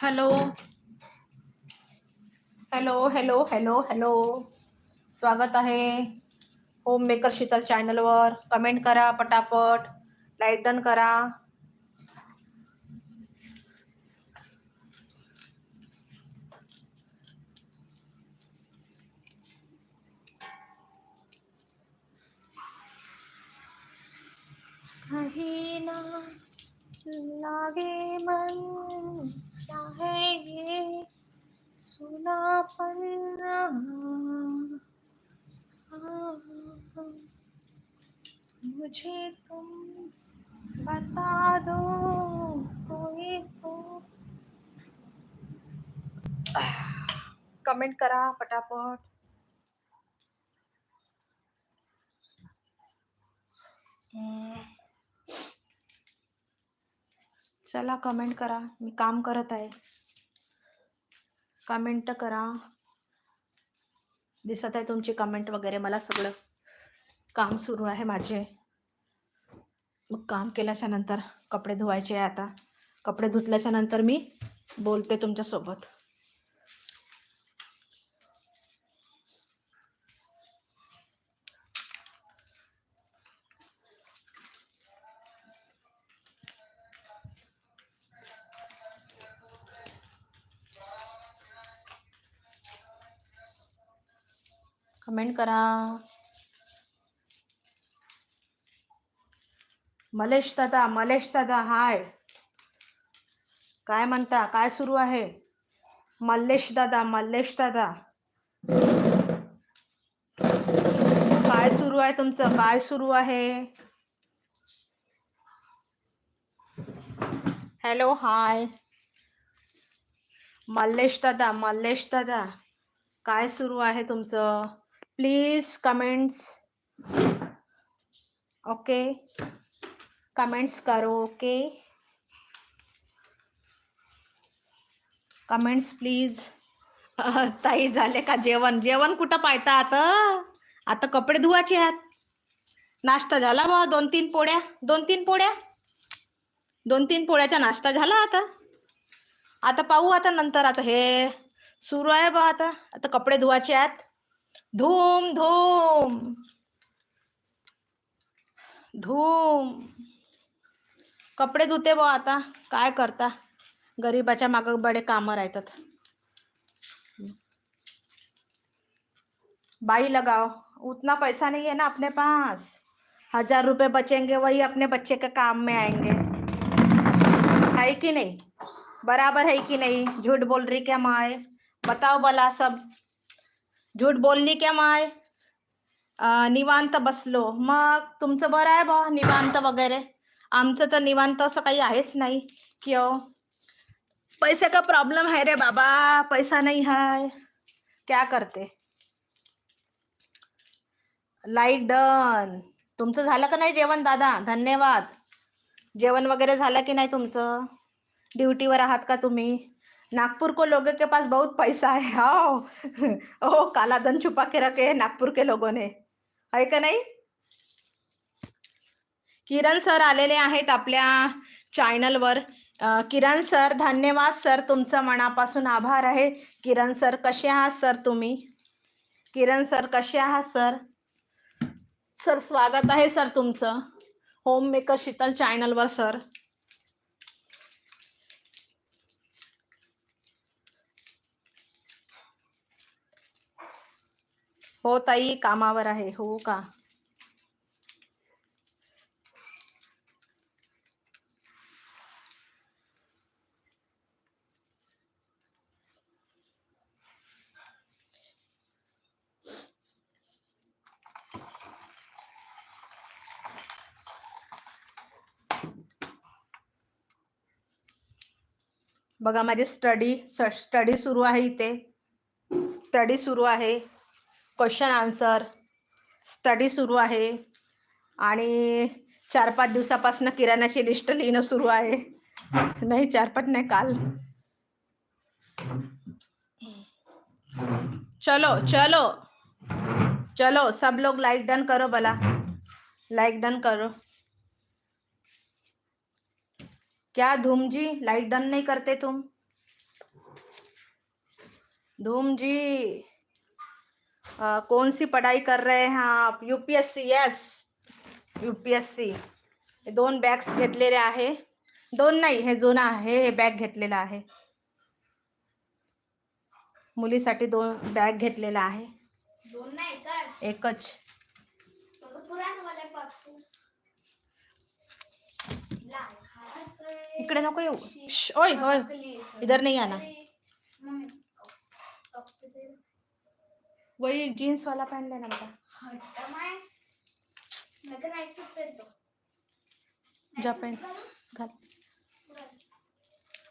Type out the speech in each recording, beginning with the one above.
Hello hello hello hello hello स्वागत आहे home maker Sheetal चॅनलवर कमेंट करा पटापट. लाईक डन करा. कहीं ना लागे मन. चाहे ये सुनापन मुझे तुम बता दो कोई तो। कमेंट करा पटापट हम्म. चला कमेंट करा. मी काम करत आहे. कमेंट करा. दिसत आहे तुमची कमेंट वगैरे. मला सगळं काम सुरू आहे माझे. मग काम केल्याच्यानंतर कपडे धुवायचे आहे आता. कपडे धुतल्याच्या नंतर मी बोलते तुमच्यासोबत. कमेंट करा. मलेश दादा मलेश दादा हाय काय म्हणता काय सुरू आहे? मल्लेश दादा मल्लेश दादा. काय सुरू आहे तुमचं? काय सुरू आहे? हॅलो हाय मल्लेश दादा मल्लेश दादा. काय सुरू आहे तुमचं? प्लीज कमेंट्स ओके कमेंट्स करो ओके कमेंट्स प्लीज ताई झाले का जेवण? जेवण कुठं पाहता आता आता कपडे धुवायचे आहेत. नाश्ता झाला बा दोन तीन पोळ्या. दोन तीन पोळ्या? दोन तीन पोळ्याचा नाश्ता झाला आता. आता पाहू आता नंतर. आता हे सुरू आहे बा आता. आता कपडे धुवायचे आहेत. धूम धूम. धूम. कपडे धुते बा आता. काय करता? गरीबाच्या माग बडे कामं राहतात. बाई लगाओ उतना पैसा नहीं है ना अपने पास. हजार रुपए बचेंगे वही अपने बच्चे के काम में आएंगे. है कि नहीं? बराबर है कि नहीं? झूठ बोल रही क्या माए? बताओ भला सब। झूठ बोलली क्या माय? निवांत बसलो. मग तुमचं बरं आहे भाऊ निवांत वगैरे? आमचं तर निवांत असं काही आहेच नाही. कि पैसे का प्रॉब्लेम आहे रे बाबा? पैसा नाही हाय. क्या करते? लाइट डन तुमचं झालं का नाही जेवण दादा? धन्यवाद. जेवण वगैरे झालं की नाही तुमचं? ड्युटीवर आहात का तुम्ही? नागपुर को लोगों के पास बहुत पैसा है हो ओ काला धन छुपा के रखे है नागपूर के लोगों ने। है का नाही? किरण सर आलेले आहेत आपल्या चॅनलवर किरण सर धन्यवाद सर तुमचं मनापासून आभार आहे. किरण सर कसे आहात सर तुम्ही? किरण सर कसे आहात सर? सर स्वागत आहे सर तुमचं. होम मेकर शीतल चॅनलवर सर. हो ताई, कामावर आहे. हो का? बघा, माझी स्टडी स्टडी सुरू आहे इथे. स्टडी सुरू आहे. क्वेश्चन आन्सर स्टडी सुरू आहे. आणि चार पाच दिवसापासून किराणाची लिस्ट लिहिणं सुरू आहे. नाही चार पाच नाही काल. चलो चलो. चलो सब लोग लाइक डन करो भला. लाइक डन करो. क्या धूम जी? लाइक डन नहीं करते तुम? धूम जी। अ, कौन सी पढ़ाई कर रहे हैं आप? यूपीएससी यस यूपीएससी हे दोन बॅग्स घेतलेले आहे. दोन नाही हे जुना आहे. हे बॅग घेतलेला आहे. मुलीसाठी दोन बॅग घेतलेला आहे. दोन नाही एकच. इकडे नको येऊ. ओय इधर नहीं आना वही जीन्स वाला पहन लेना बेटा। जा पहन। घाल।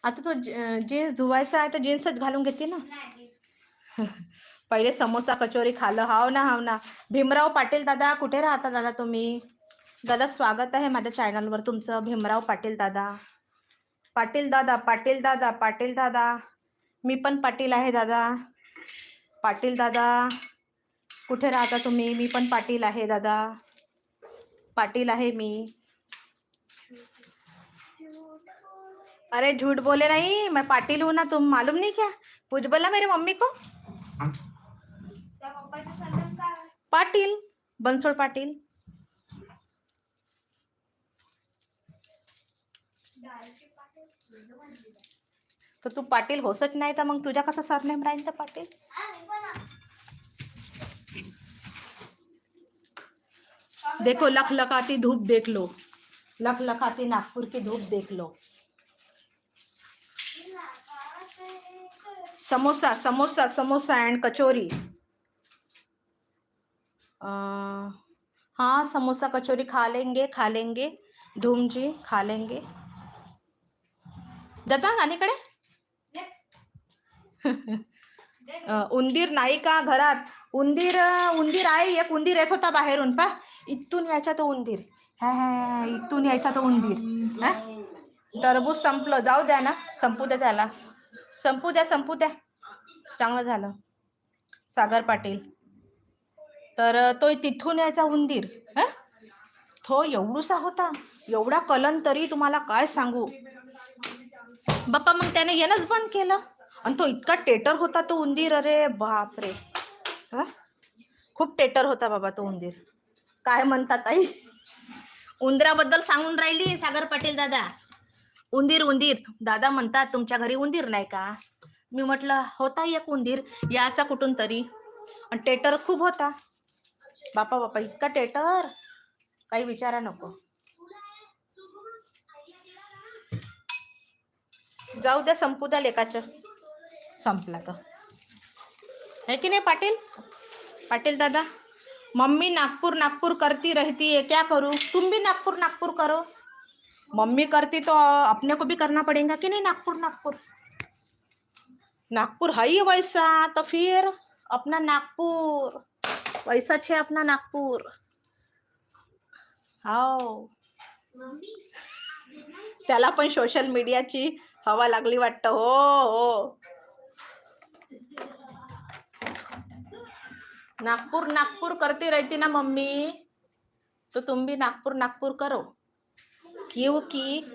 आता तो जीन्स धुवायचा आहे तर जीन्सच घालून घेते ना। पहिले समोसा कचोरी खाल्लं. हाव ना हाव ना. भीमराव पाटील दादा कुठे राहता दादा तुम्ही? दादा स्वागत आहे माझ्या चॅनलवर तुमचं भीमराव पाटील दादा. पाटील दादा पाटील दादा पाटील दादा. मी पण पाटील आहे दादा. पाटील दादा कुठे राहता तुम्ही? मी पण पाटील आहे दादा. पाटील आहे मी. अरे झूठ बोले नहीं मैं पाटिल हूँ ना तुम मालूम नहीं क्या? पूछ बोला मेरी मम्मी को? पाटील बनसोड पाटील। तर तू पाटील होसच नाही तर मग तुझ्या कसं सरनेम राहील तर पाटील? आम्ही पण आ- देखो धूप देख लो. लखलखाती नागपुर की धूप देख लो. समोसा समोसा समोसा एंड कचोरी. अं, हाँ समोसा कचौरी खा लेंगे खा लेंगे. धूम जी खा लेंगे. जाता गाणीकडे अं, उंदीर नाही का घरात? उंदीर उंदीर आहे एक उंदीर येत होता बाहेरून पा इथून यायचा तो उंदीर. हा हा इथून यायचा तो उंदीर. हा? टरबूज संपलं. जाऊ द्या ना. संपू द्या त्याला. संपू द्या संपू द्या. चांगलं झालं. सागर पाटील. तर तो तिथून यायचा उंदीर. हा? तो एवढूसा होता. एवढा कलन तरी तुम्हाला काय सांगू? बाप्पा मग त्याने येणंच बंद केलं. आणि तो इतका टेटर होता तो उंदीर अरे बापरे. हा? खूप टेटर होता बाबा तो उंदीर. काय म्हणतात आई उंदराबद्दल सांगून राहिली सागर पाटील दादा. उंदीर उंदीर. दादा म्हणतात तुमच्या घरी उंदीर नाही का? मी म्हटलं होता एक उंदीर. या असा कुठून तरी. आणि टेटर खूप होता. बापा बापा इतका टेटर. काही विचारा नको. जाऊ द्या संपू द्या लेकाचं. संपला का है की नाही पाटील? पाटील दादा मम्मी नागपूर नागपूर करती रहती है क्या करूँ? तुम भी नागपूर नागपूर करो. मम्मी करती तो अपने को भी करना पड़ेगा कि नहीं नागपुर नागपुर? नागपुर है ही वैसा तो फिर अपना नागपुर वैसा छे अपना नागपूर। हाव त्याला पण सोशल मीडियाची हवा लागली वाटतं. हो हो. नागपुर नागपुर करती रहती ना मम्मी. तो तुम भी नागपुर नागपुर करो. क्योंकि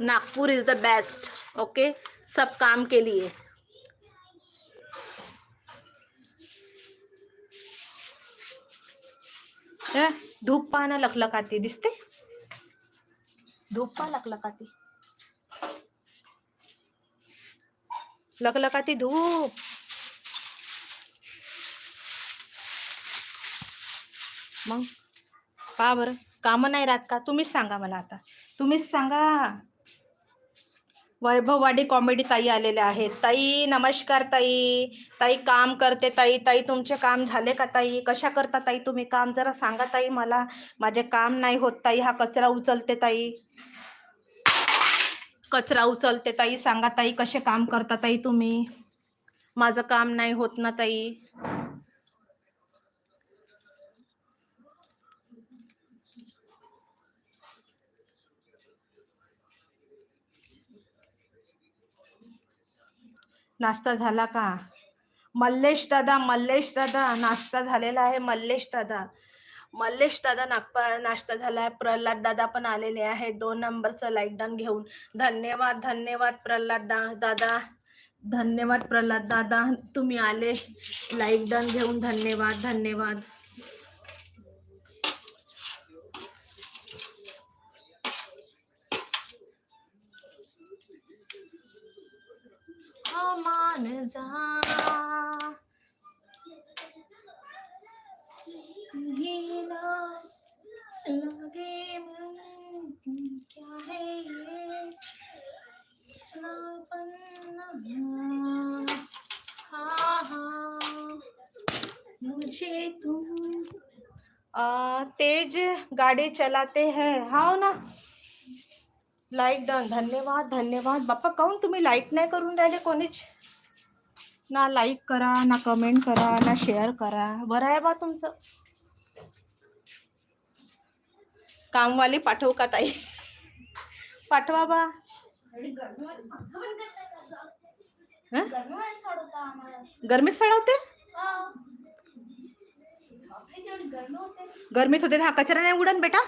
Nagpur is the best okay सब काम के लिए. ए, धूप पाहणं लखलखाती दिसते? धूप पा लखलखाती. लकलकाती धूप. मग? का बरं. कामं नाही राहत का? तुम्हीच सांगा मला आता. तुम्हीच सांगा. वैभववाडी कॉमेडी ताई आलेले आहेत. ताई नमस्कार ताई. ताई काम करते ताई. ताई तुमचे काम झाले का ताई? कशा करता ताई तुम्ही? काम जरा सांगा ताई मला. माझे काम नाही होत ताई. हा कचरा उचलते ताई. कचरा उचलते ताई सांगा ताई कसे काम करता ताई तुम्ही? माझं काम नाही होत ना ताई. नाश्ता झाला का? मल्लेश दादा मल्लेश दादा नाश्ता झालेला आहे मल्लेश दादा. मल्लेश दादा नागपा नाश्ता झाला आहे प्रल्हाद दादा पण आलेले आहे दोन नंबरचं लाइट डन घेऊन. धन्यवाद धन्यवाद प्रल्हाद दा दादा. धन्यवाद प्रल्हाद दादा तुम्ही आले. लाईक डन घेऊन धन्यवाद धन्यवाद. मान जा लगे मन क्या है ये हाँ हाँ मुझे तुम आ, तेज गाड़ी चलाते हैं। हाव ना? लाईक डन धन्यवाद धन्यवाद। बाप्पा काहून तुम्ही लाईक नाही करून राहिले कोणीच ना लाईक करा ना कमेंट करा ना शेअर करा। बरं आहे बा तुमचं कामवाली पाठवू का ताई? पाठवा बा? गरमीमध्ये सोडवता? तेवढी होते हा कचरा नाही उडन बेटा?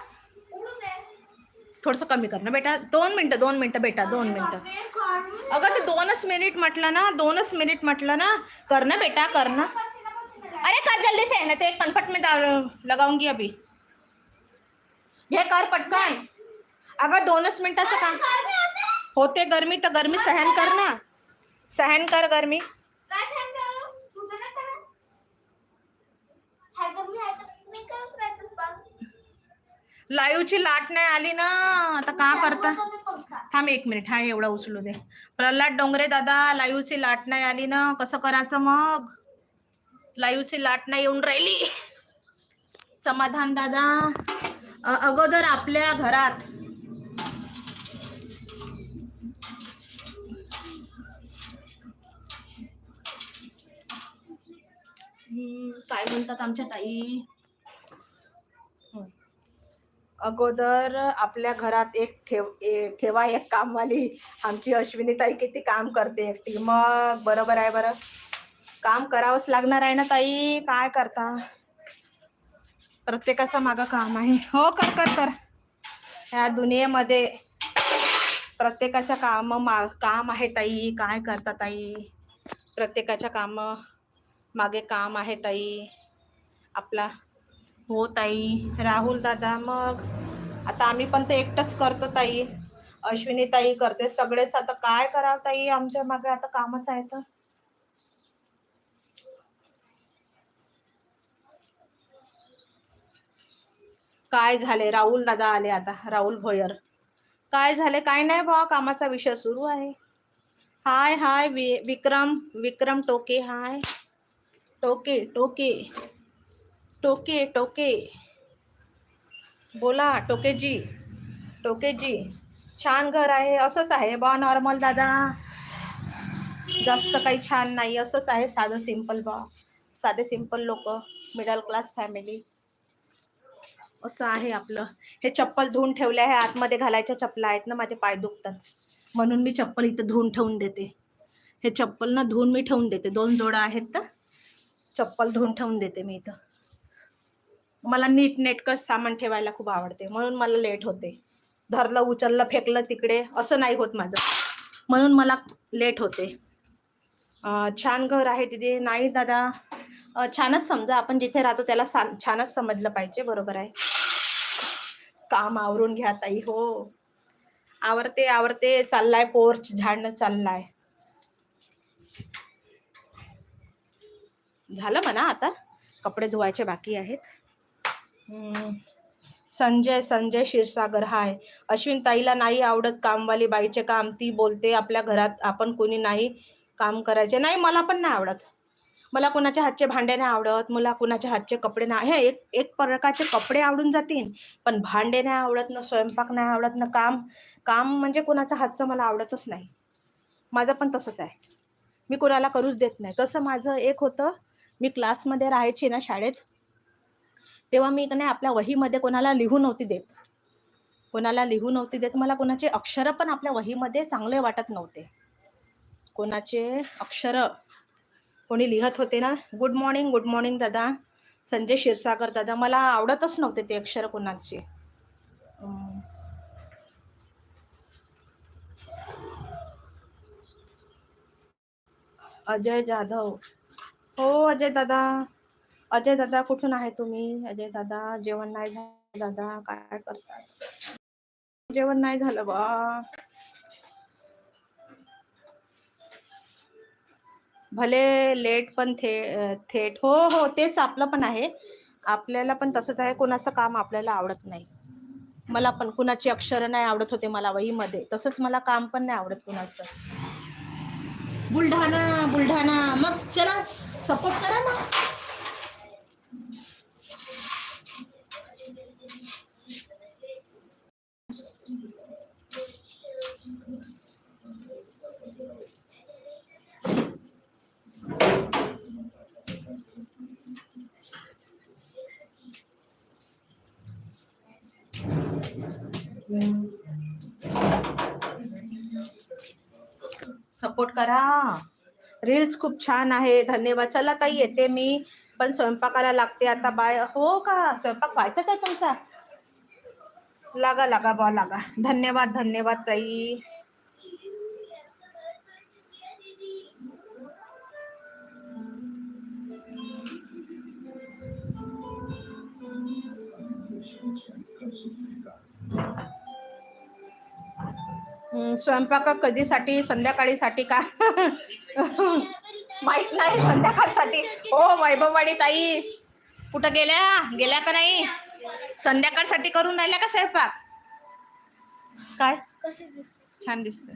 थोडस कमी कर ना बेटा. दोन मिनिटं दोन मिनिटं बेटा दोन मिनिटं. बापरे, गरमी. अगं ते दोनच मिनिट म्हटलं ना दोनच मिनिट म्हटलं ना. कर ना बेटा कर ना. पसीना पसीना अरे कर जल्दी से ना तो एक कनपट में लगाऊँगी अभी. घे कर पटकन. अगं दोनच मिनिटाचं काम. होते. गरमी तर गरमी सहन कर ना. सहन कर गरमी. लाईव्हची लाट नाही आली ना. आता का करता. थांब एक मिनिट. हा एवढा उचलू दे. प्रल्हाद डोंगरे दादा लाईव्हची लाट नाही आली ना. कसं करायचं मग? लाईव्हची लाट नाही येऊन राहिली. समाधान दादा. अगोदर आपल्या घरात. काय म्हणतात आमच्या ताई? अगोदर आपल्या घरात एक ठेव ए- ठेवा एक कामवाली. आमची अश्विनी ताई किती काम करते एकटी. मग बरोबर आहे बरं. काम करावंच लागणार आहे ना ताई? काय करता? प्रत्येकाचं मागं काम आहे. हो कर कर कर. या दुनियेमध्ये प्रत्येकाच्या काम मा काम आहे ताई. काय करता ताई? प्रत्येकाच्या काम मागे काम आहे ताई. आपला हो ताई. राहुल दादा मग? आता आम्ही पण ते एकटंच करतो ताई. अश्विनी ताई करते. सगळेच आता काय करावं ताई? आमच्या मागे आता कामच आहे तर. काय झाले? राहुल दादा आले आता राहुल भोयर. काय झाले? काय नाही बा कामाचा विषय सुरू आहे. हाय हाय वि विक्रम विक्रम टोके हाय. टोके टोके. टोके टोके. बोला टोकेजी. टोकेजी. छान घर आहे असंच आहे बा नॉर्मल दादा. जास्त काही छान नाही असंच आहे साधं सिंपल बा. साधे सिंपल लोक मिडल क्लास फॅमिली. असं आहे आपलं. हे चप्पल धुवून ठेवले आहे आतमध्ये घालायच्या चपला आहेत ना माझे पाय दुखतात. म्हणून मी चप्पल इथं धुवून ठेवून देते. हे चप्पल ना धुवून मी ठेवून देते. दोन जोडा आहेत तर चप्पल धुवून ठेवून देते मी इथं. मला नीट नेटकं सामान ठेवायला खूप आवडते. म्हणून मला लेट होते. धरलं उचललं फेकलं तिकडे. असं नाही होत माझं. म्हणून मला लेट होते. छान घर आहे तिथे. नाही दादा. छानच समजा. आपण जिथे राहतो त्याला छानच समजलं पाहिजे. बरोबर आहे. काम आवरून घ्या ताई हो. आवरते आवरते चाललाय पोर्च झाडणं चाललाय. झालं म्हणा आता कपडे धुवायचे बाकी आहेत. संजय संजय क्षीरसागर हाय. अश्विन ताईला नाही आवडत कामवाली बाईचे काम ती बोलते आपल्या घरात आपण कोणी नाही काम करायचे. नाही मला पण नाही आवडत. मला कुणाच्या हातचे भांडे नाही आवडत मला कुणाच्या हातचे कपडे नाही हे एक एक प्रकारचे कपडे आवडून जातील पण भांडे नाही आवडत ना स्वयंपाक नाही आवडत ना काम काम म्हणजे कोणाचा हातचं मला आवडतच नाही. माझं पण तसंच आहे. मी कुणाला करूच देत नाही. तसं माझं एक होतं मी क्लासमध्ये राहायची ना शाळेत तेव्हा मी नाही आपल्या वहीमध्ये कोणाला लिहू नव्हती देत. कोणाला लिहू नव्हती देत मला कोणाचे अक्षरं पण आपल्या वहीमध्ये चांगले वाटत नव्हते. कोणाचे अक्षरं कोणी लिहत होते ना? गुड मॉर्निंग गुड मॉर्निंग दादा. संजय क्षीरसागर दादा मला आवडतच नव्हते ते अक्षर कोणाचे. अजय जाधव. हो अजय दादा. अजय दादा कुठून आहे तुम्ही? अजय दादा जेवण नाही झालं दादा काय करता जेवण नाही झालं बा. भले लेट पण थे थेट. हो हो तेच आपलं पण आहे. आपल्याला पण तसंच आहे. कोणाचं काम आपल्याला आवडत नाही. मला पण कुणाची अक्षरं नाही आवडत होते मला वहीमध्ये. तसंच मला काम पण नाही आवडत कुणाचं. बुलढाणा बुलढाणा. मग चला सपोर्ट करा ना. सपोर्ट करा. रील्स खूप छान आहे धन्यवाद. चला ताई येते मी. पण स्वयंपाकाला लागते आता. बाय. हो का? स्वयंपाक व्हायचाच आहे तुमचा? लागा लागा बा लागा. धन्यवाद धन्यवाद ताई. स्वयंपाक कधीसाठी? संध्याकाळीसाठी का? माहीत नाही संध्याकाळसाठी. हो वैभववाडी ताई. कुठं गेल्या? गेल्या का नाही? संध्याकाळसाठी करून राहिल्या का स्वयंपाक? काय? छान दिसत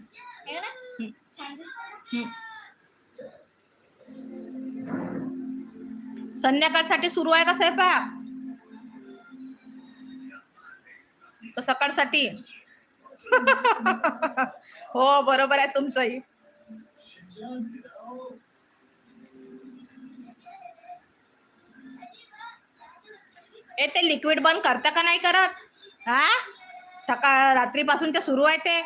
संध्याकाळसाठी सुरू आहे का स्वयंपाक? सकाळसाठी. हो बरोबर आहे तुमचंही. ए ते लिक्विड बंद करता का नाही करत? हा? सकाळ रात्रीपासून ते सुरू आहे ते.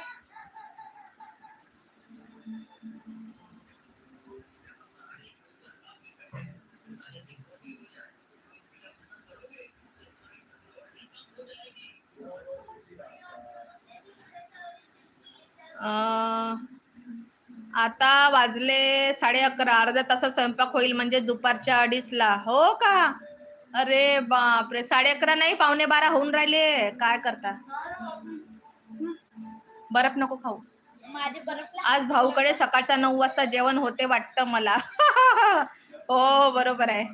आता वाजले साडे अकरा. अर्ध्या तासात स्वयंपाक होईल म्हणजे दुपारच्या अडीचला. हो का? अरे बापरे. साडे अकरा नाही पावणे बारा होऊन राहिले. काय करता? बर्फ नको खाऊ. आज भाऊकडे सकाळच्या नऊ वाजता जेवण होते वाटतं मला. हो बरोबर आहे.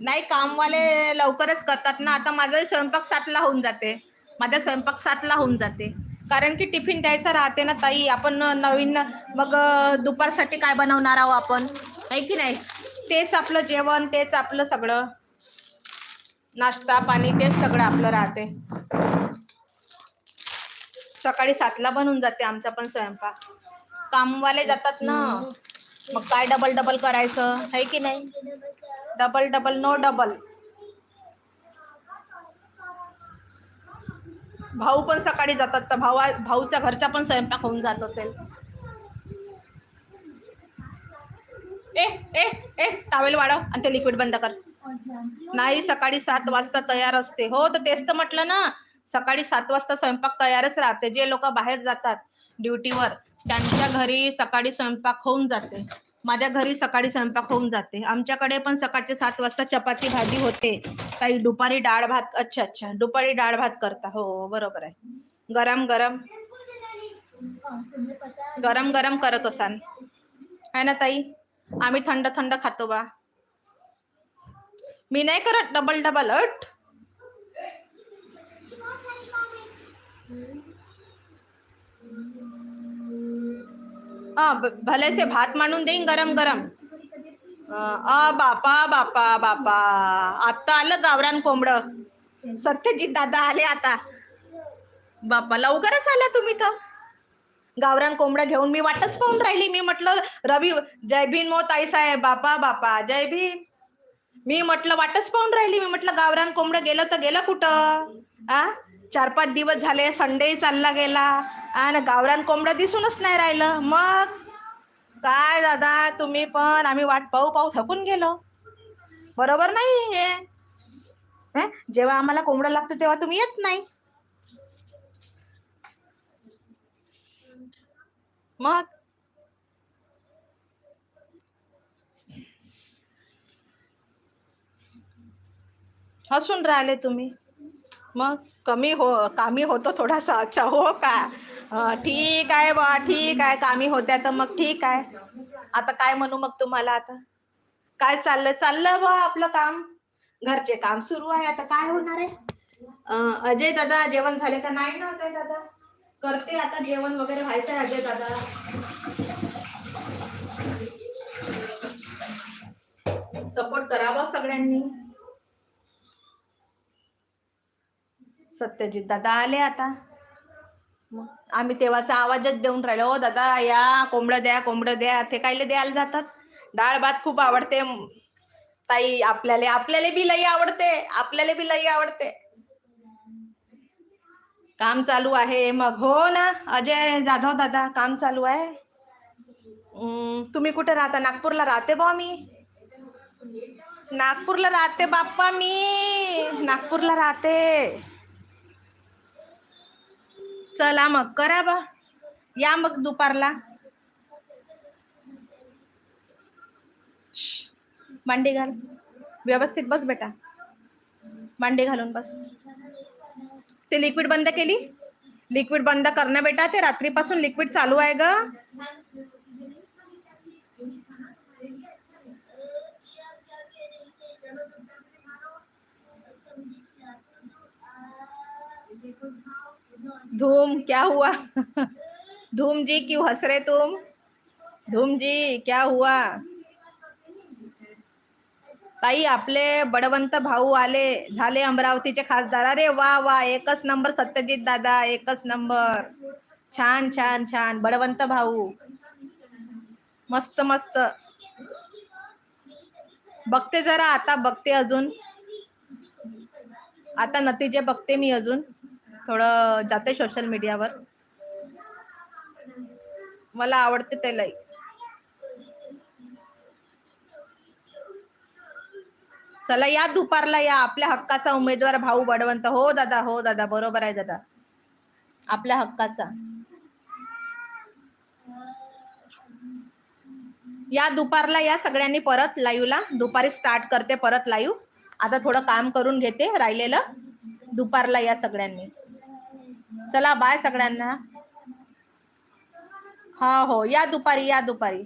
नाही कामवाले लवकरच करतात ना. आता माझा स्वयंपाक सातला होऊन जाते. माझा स्वयंपाक सातला होऊन जाते. कारण की टिफिन द्यायचा राहते ना ताई. आपण नवीन मग दुपारसाठी काय बनवणार आहोत आपण? आहे की नाही? तेच आपलं जेवण तेच आपलं सगळं. नाश्ता पाणी तेच सगळं आपलं राहते. सकाळी सातला बनून जाते आमचा पण स्वयंपाक. कामवाले जातात ना. मग काय डबल डबल करायचं? आहे की नाही? Double double no double. भाऊ पण सकाळी जातात तर भावा भाऊचा घरचा पण स्वयंपाक होऊन जात असेल. ए ए ए टावेल वाढव आणि ते लिक्विड बंद कर. नाही सकाळी सात वाजता तयार असते. हो तर तेच तर म्हटलं ना. सकाळी सात वाजता स्वयंपाक तयारच राहते. जे लोक बाहेर जातात ड्युटीवर त्यांच्या घरी सकाळी स्वयंपाक होऊन जाते. माझ्या घरी सकाळी स्वयंपाक होऊन जाते. आमच्याकडे पण सकाळचे सात वाजता चपाती भाजी होते. ताई दुपारी डाळ भात अच्छा अच्छा दुपारी डाळ भात करता. हो बरोबर आहे. गरम गरम. गरम गरम करत असाल. है ना ताई? आम्ही थंड थंड खातो बा. मी नाही करत डबल डबल अट. हा ब- भले से भात मांडून देईन गरम गरम. अ बापा बापा बापा. आता आलं गावरान कोंबड. सत्यजित दादा आले आता. बापा लवकरच आला तुम्ही तर. गावरान कोंबडं घेऊन मी वाटच पाहून राहिली. मी म्हटलं रवी जय भीम मो ताई साहेब. बापा बापा जय भीम. मी म्हटलं वाटच पाहून राहिली. मी म्हटलं गावरान कोंबडं गेलं तर गेलं कुठं? आ? चार पाच दिवस झाले संडे चालला गेला. आणि गावरान कोंबडं दिसूनच नाही राहिलं. मग काय दादा तुम्ही पण आम्ही वाट पाहू पाहू थकून गेलो. बरोबर नाही हे. जेव्हा आम्हाला कोंबड लागतो तेव्हा तुम्ही येत नाही. मग? हसून राहिले तुम्ही. मग कमी हो कामी होतो थोडासा. अच्छा हो का? ठीक आहे बा ठीक आहे. कामी होत्या तर मग ठीक आहे. आता काय म्हणू मग तुम्हाला आता? काय चाललं? चाललं बा आपलं काम. घरचे काम सुरू आहे. आता काय होणार आहे? अजय दादा जेवण झाले का? नाही ना अजय दादा? करते आता जेवण वगैरे व्हायचं आहे अजय दादा. सपोर्ट करावा सगळ्यांनी. सत्यजित दादा आले आता. मग आम्ही तेव्हाचा आवाजच देऊन राहिलो हो दादा या कोंबडं द्या कोंबडं द्या ते कायले द्यायला जातात? डाळ भात खूप आवडते. ताई आपल्याला आपल्याला बी लई आवडते आपल्याला बी लई आवडते. काम चालू आहे मग. हो ना अजय जाधव दादा काम चालू आहे. तुम्ही कुठे राहता? नागपूरला राहते बा मी. नागपूरला राहते बाप्पा मी. नागपूरला राहते. चला मग करा बा. या मग दुपारला. मांडी घाल. व्यवस्थित बस बेटा. मांडी घालून बस. ते लिक्विड बंद केली? लिक्विड बंद करणं बेटा ते रात्रीपासून लिक्विड चालू आहे ग. धूम क्या हुआ? धूम जी क्यों हंस रहे तुम? धूम जी क्या हुआ? ताई आपले बडवंत भाऊ आले झाले अमरावतीचे खासदार. अरे वा वा एकच नंबर सत्यजित दादा एकच नंबर. छान छान छान बडवंत भाऊ. मस्त मस्त. बघते जरा आता बघते अजून. आता नतीजे बघते मी अजून. थोडं जाते सोशल मीडियावर मला आवडते ते लई. चला या दुपारला या आपल्या हक्काचा उमेदवार भाऊ बडवंत. हो दादा हो दादा बरोबर आहे दादा. आपल्या हक्काचा. या दुपारला या सगळ्यांनी परत लाईव्हला दुपारी स्टार्ट करते परत लाईव्ह आता थोडं काम करून घेते राहिलेलं. दुपारला या सगळ्यांनी. चला बाय सगळ्यांना. हा हो या दुपारी या दुपारी.